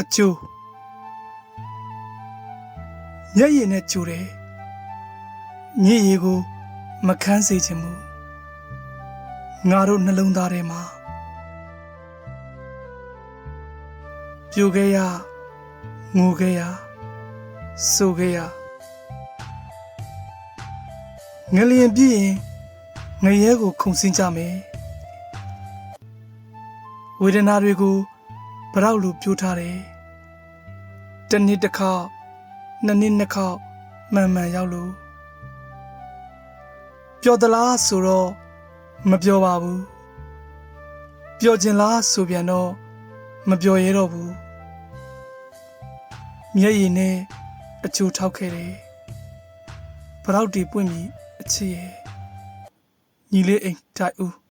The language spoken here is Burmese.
အကျိုးမျက်ရည်နဲ့ကြိုတယ်ညစ်ရည်ကိုမခန်းစေခြင်းမူငါတို့နှလုံးသားထဲမှာပြိုခဲ့ရငိုခဲ့ရဆိုခဲ့ရငလျင်ပြည့်ရင်ငရဲကိုခုန်ဆင်းကြမယ်ဝေဒနာတွေကို ဗရောက်လိုပြိုးထားတယ်တစ်နှစ်တစ်ခေါက်နှစ်နှစ်နှစ်ခေါက်မှန်မှန်ရောက်လို့ပျော်သလားဆိုတော့မပျော်ပါဘူးပျော်ခြင်းလားဆိုပြန်တော့မပျော်ရတော့ဘူးမျက်ရည်နဲ့အချိုးထောက်ခဲ့တယ်ဗရောက်တီပွင့်ပြီးအချစ်ရဲ့ညီလေးအိမ်တိုက်ဦး